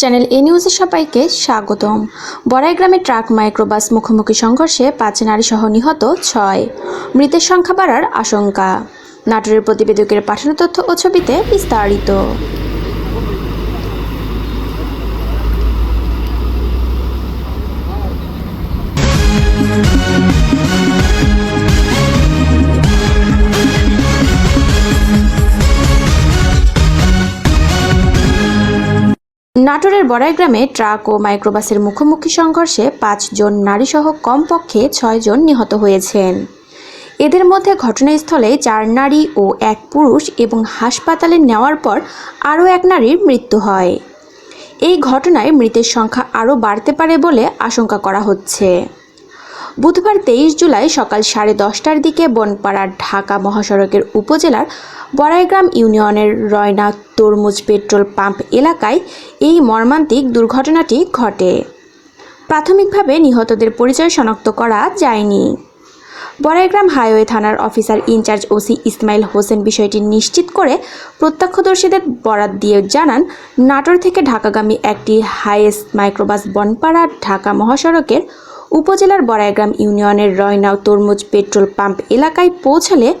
Channel এ নিউজে সবাইকে স্বাগতম। বড়াই গ্রামে ট্রাক মাইক্রোবাস মুখোমুখি সংঘর্ষে পাঁচ নারীসহ নিহত ছয়। মৃতের সংখ্যা বাড়ার আশঙ্কা। নাটোরের প্রতিবেদকের পাঠানো তথ্য ও ছবিতে বিস্তারিত। নাটোরের বড়াই গ্রামে ট্রাক ও মাইক্রোবাসের মুখোমুখি সংঘর্ষে পাঁচজন নারীসহ কমপক্ষে ছয়জন নিহত হয়েছেন। এদের মধ্যে ঘটনাস্থলে চার নারী ও এক পুরুষ এবং হাসপাতালে নেওয়ার পর আরও এক নারীর মৃত্যু হয়। এই ঘটনায় মৃতের সংখ্যা আরও বাড়তে পারে বলে আশঙ্কা করা হচ্ছে। বুধবার তেইশ জুলাই সকাল সাড়ে দশটার দিকে বনপাড়ার ঢাকা মহাসড়কের উপজেলার বড়াইগ্রাম ইউনিয়নের রয়না তরমুজ পেট্রোল পাম্প এলাকায় এই মর্মান্তিক দুর্ঘটনাটি ঘটে। প্রাথমিকভাবে নিহতদের পরিচয় শনাক্ত করা যায়নি। বড়াইগ্রাম হাইওয়ে থানার officer in charge OC Ismail Hossain বিষয়টি নিশ্চিত করে প্রত্যক্ষদর্শীদের বরাত দিয়ে জানান, নাটোর থেকে ঢাকাগামী একটি হাইয়েস মাইক্রোবাস বনপাড়া ঢাকা মহাসড়কের উপজেলার বড়াইগ্রাম ইউনিয়নের রয়নাও তরমুজ পেট্রোল পাম্প এলাকায় পৌঁছালে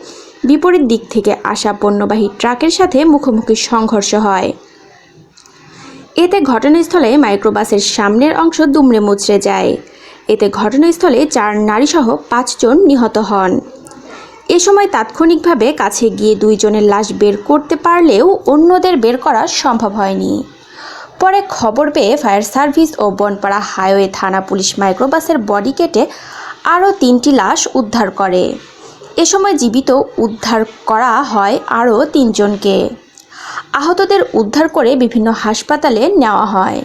বিপরীত দিক থেকে আসা পণ্যবাহী ট্রাকের সাথে মুখোমুখি সংঘর্ষ হয়। এতে ঘটনাস্থলে মাইক্রোবাসের সামনের অংশ দুমড়ে মুচড়ে যায়। এতে ঘটনাস্থলে চার নারীসহ পাঁচজন নিহত হন। এ সময় তাৎক্ষণিকভাবে কাছে গিয়ে দুইজনের লাশ বের করতে পারলেও অন্যদের বের করা সম্ভব হয়নি। পরে খবর পেয়ে ফায়ার সার্ভিস ও বনপাড়া হাইওয়ে থানা পুলিশ মাইক্রোবাসের বডি কেটে আরও তিনটি লাশ উদ্ধার করে। এ সময় জীবিত উদ্ধার করা হয় আরও তিনজনকে। আহতদের উদ্ধার করে বিভিন্ন হাসপাতালে নেওয়া হয়।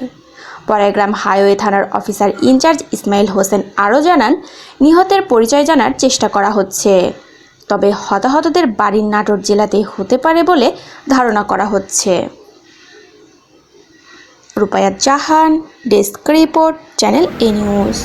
বড়াইগ্রাম হাইওয়ে থানার officer in charge Ismail Hossain আরও জানান, নিহতের পরিচয় জানার চেষ্টা করা হচ্ছে। তবে হতাহতদের বাড়ির নাটোর জেলাতে হতে পারে বলে ধারণা করা হচ্ছে। Rupayat Jahan desk report channel A news